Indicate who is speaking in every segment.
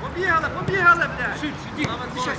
Speaker 1: Побігали, побігали, блядь!
Speaker 2: Шить, иди.
Speaker 1: Слава
Speaker 2: Сейчас,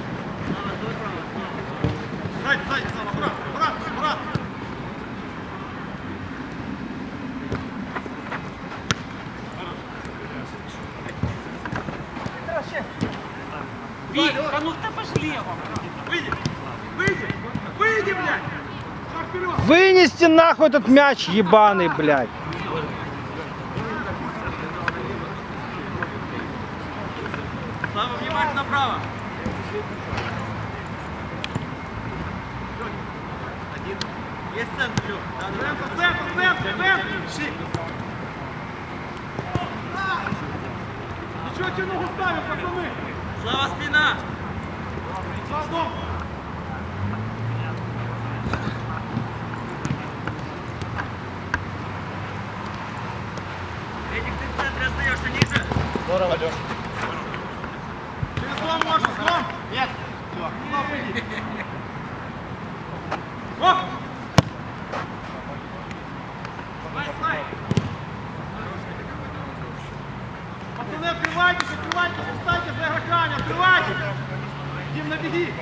Speaker 3: Вик, да ну ты пошли его.
Speaker 2: Выйди, выйди, выйди, блядь.
Speaker 4: Вынести нахуй этот мяч ебаный, блядь.
Speaker 1: Слава, внимательно направо. Один. Есть центр, да,
Speaker 2: Центр, центр, центр, центр. Ничего тебе ногу ставим, пацаны.
Speaker 1: Слава, спина. Эдик, ты в центре остаешься ниже.
Speaker 4: Здорово, Леш.
Speaker 2: Через дом можешь, дом. Нет. Все, туда выйди. Оп. Давай, слай. Пацаны, открывайтесь, открывайтесь, встаньте открывайтесь. Дим, набеги.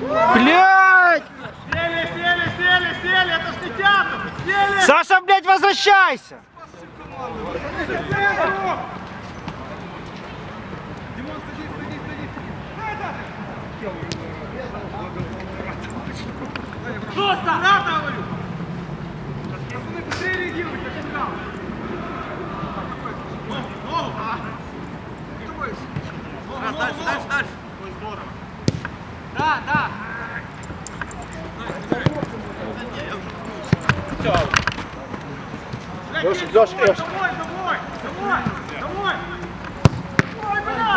Speaker 4: Блядь!
Speaker 2: Сели, сели, сели, сели, это ж не театр. Сели.
Speaker 4: Саша, блядь, возвращайся!
Speaker 2: Димон, садись, садись, садись. Жестко! Обратно говорю! Пацаны, быстрее реагируйте, как играл. Ногу, ногу! Ногу,
Speaker 1: Раз,
Speaker 2: ногу,
Speaker 1: дальше,
Speaker 2: ногу.
Speaker 1: дальше, дальше.
Speaker 2: Ой, здорово.
Speaker 3: Да, да.
Speaker 4: Лёша,
Speaker 2: есть,
Speaker 4: Лёша,
Speaker 2: домой. Домой, домой, домой. Ой, бля!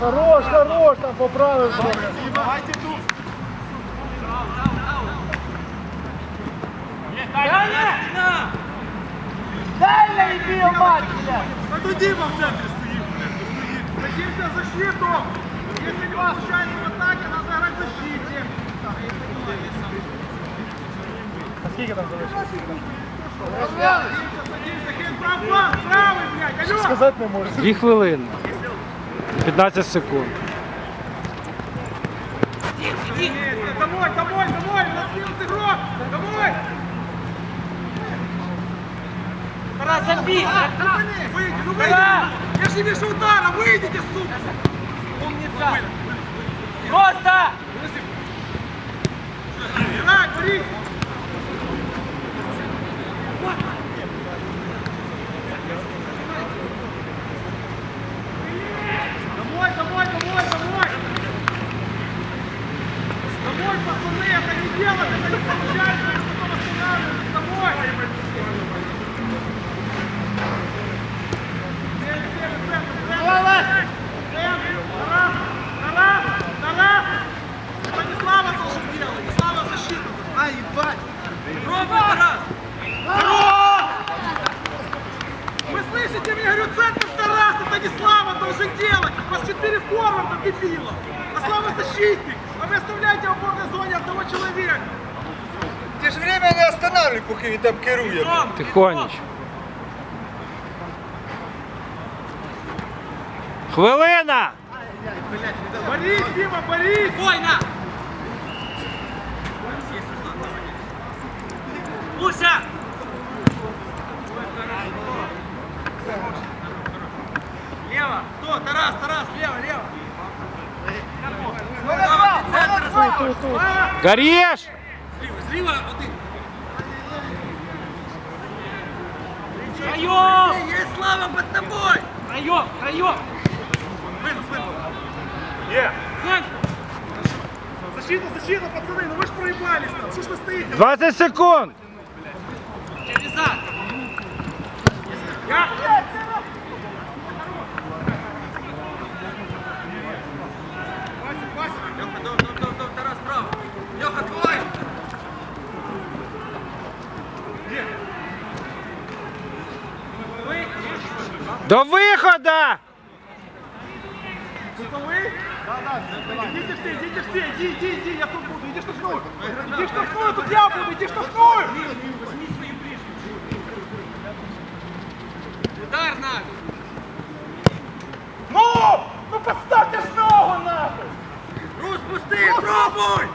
Speaker 4: Хорош, хорош, там поправил.
Speaker 2: Давайте тут.
Speaker 1: Спина.
Speaker 3: Дальше иди, мать, блядь.
Speaker 2: А то Дима в центре стоит, блядь, ну стоит. Хотите защиту. Если у вас случайно в атаке, надо играть в защите.
Speaker 4: А скільки там залишилось?
Speaker 2: Садимся, садимся, Кен, права, правый, блядь, алло.
Speaker 4: Сказати не можу. Дві хвилини. 15 секунд.
Speaker 2: Есть, Домой, домой, домой, у нас минус игрок. Домой.
Speaker 3: Тарас, забей.
Speaker 2: Выйди, ну выйдите. Я же не вижу удара, выйдите, сука.
Speaker 3: Умница. Просто.
Speaker 2: Играй, Борис. Домой, домой, домой, домой! Домой, пацаны, это не делать, это не получается, если потом останавливаетесь, домой! Сели, сели, центр, центр! Центр! Тарас! Тарас! Тарас! Это не Слава должен делать, не Слава защиту!
Speaker 1: Ай, ебать. Пробуй, Тарас.
Speaker 2: Вы слышите меня? Говорю, центр Тарас, это не Слава должен делать! У вас четыре форварда, дебила! А Слава защитник! А вы оставляете в опорной зоне одного человека!
Speaker 5: Ти ж время не останавливай, поки він там керує.
Speaker 4: Тихонечко. Хвилина!
Speaker 2: Борис, Дима, Борис!
Speaker 3: Спокойно. Муся.
Speaker 1: Лево. Кто? Тарас, Тарас, лево, лево
Speaker 2: тут, тут.
Speaker 4: Горєш!
Speaker 1: Зліва, зліва один.
Speaker 3: Втроем!
Speaker 1: Є слава під тобою.
Speaker 3: Втроем! Втроем!
Speaker 2: Вынос, вынос.
Speaker 3: Центр!
Speaker 2: Защита, защита, пацаны, ну вы ж проебались там. Что ж вы стоите?
Speaker 4: 20 секунд!
Speaker 3: Через зад!
Speaker 2: Вася,
Speaker 4: До виходу!
Speaker 2: Готовы? Да, да. Идите все, идите все, иди, иди, иди, я тут буду. Иди штрафную. Иди штрафную, тут я буду, иди штрафную.
Speaker 1: Удар надо.
Speaker 2: Ну, ну поставьте ж ногу нахуй.
Speaker 1: Рус, пусти, пробуй.